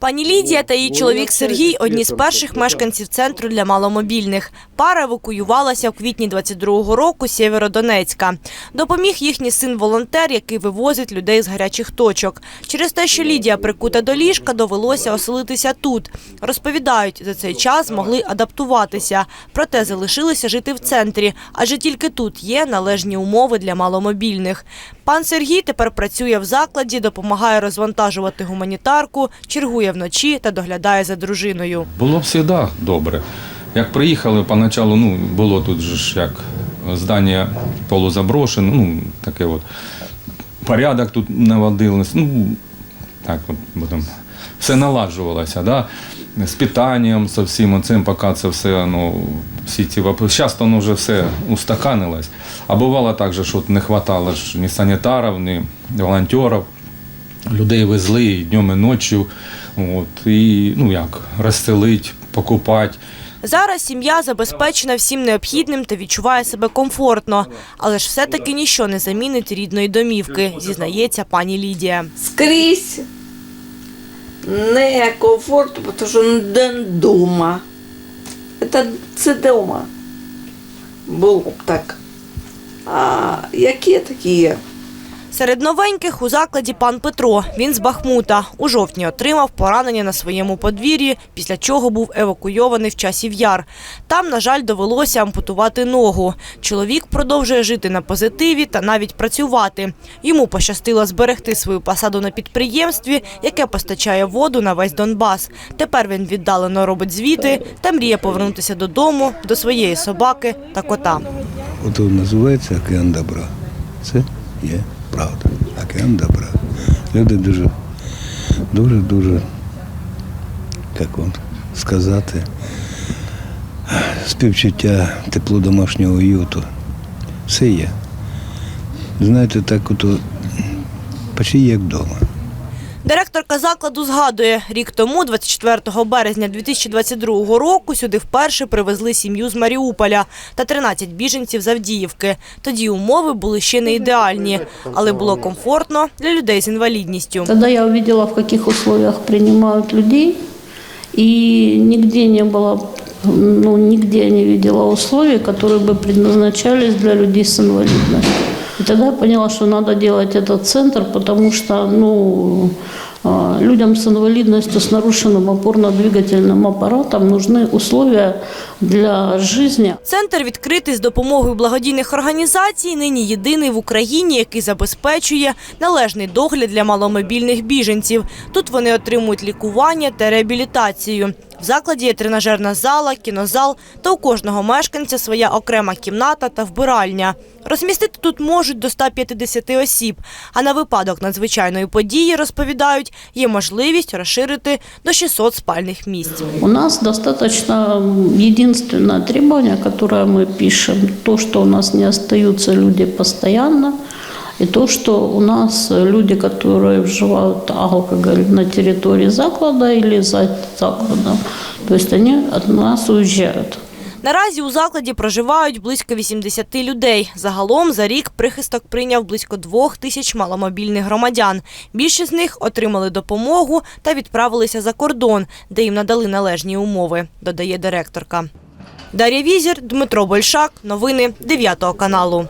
Пані Лідія та її чоловік Сергій одні з перших мешканців центру для маломобільних. Пара евакуювалася в квітні 22-го року з Сєвєродонецька. Допоміг їхній син-волонтер, який вивозить людей з гарячих точок. Через те, що Лідія прикута до ліжка, довелося оселитися тут. Розповідають, за цей час змогли адаптуватися, проте залишилися жити в центрі, адже тільки тут є належні умови для маломобільних. Пан Сергій тепер працює в закладі, допомагає розвантажувати гуманітарку, чергує вночі та доглядає за дружиною. Було б завжди добре. Як приїхали, поначалу ну, було тут ж як здання полузаброшене, ну, таке от. Порядок тут наводилось. Ну, так от будемо. Все наладжувалося, да? з питанням, з всім цим, поки це все, ну, всі ці вопроси. Зараз воно вже все устаканилось. А бувало так, же, що не вистачало ні санітарів, ні волонтерів. Людей везли і днем, і ночі. От, і ну як, розселить, покупати. Зараз сім'я забезпечена всім необхідним та відчуває себе комфортно. Але ж все-таки ніщо не замінить рідної домівки, зізнається пані Лідія. скрізь не комфортно, тому що не дома. Це, це дома. Було б так. А які такі є? Серед новеньких у закладі пан Петро. Він з Бахмута. У жовтні отримав поранення на своєму подвір'ї, після чого був евакуйований в часів яр. Там, на жаль, довелося ампутувати ногу. Чоловік продовжує жити на позитиві та навіть працювати. Йому пощастило зберегти свою посаду на підприємстві, яке постачає воду на весь Донбас. Тепер він віддалено робить звіти та мріє повернутися додому, до своєї собаки та кота. Ото називається океан добра. Це є правда. Океан добра. Люди дуже, дуже, дуже, як вам сказати, співчуття, тепло домашнього уюту. Все є. Знаєте, так ото почти як вдома. Директорка закладу згадує, рік тому, 24 березня 2022 року, сюди вперше привезли сім'ю з Маріуполя та 13 біженців з Авдіївки. Тоді умови були ще не ідеальні, але було комфортно для людей з інвалідністю. Тогда я увидела, в каких условиях принимают людей, и нигде не было, ну, нигде я не видела условий, которые бы предназначались для людей с инвалидностью. И тогда я поняла, что надо делать этот центр, потому что, ну, а, людям с инвалидностью, с нарушенным опорно-двигательным аппаратом нужны условия для жизни. Центр відкритий з допомогою благодійних організацій. Нині єдиний в Україні, який забезпечує належний догляд для маломобільних біженців. Тут вони отримують лікування та реабілітацію. В закладі є тренажерна зала, кінозал та у кожного мешканця своя окрема кімната та вбиральня. Розмістити тут можуть до 150 осіб. А на випадок надзвичайної події, розповідають, є можливість розширити до 600 спальних місць. У нас достаточно м, единственное требование, которое мы пишем, то, что у нас не остаются люди постоянно, и то, что у нас люди, которые вживают алкоголь на территории заклада или за закладом, то есть они от нас уезжают. Наразі у закладі проживають близько 80 людей. Загалом за рік прихисток прийняв близько двох тисяч маломобільних громадян. Більшість з них отримали допомогу та відправилися за кордон, де їм надали належні умови, додає директорка. Дар'я Візір, Дмитро Большак. Новини 9 каналу.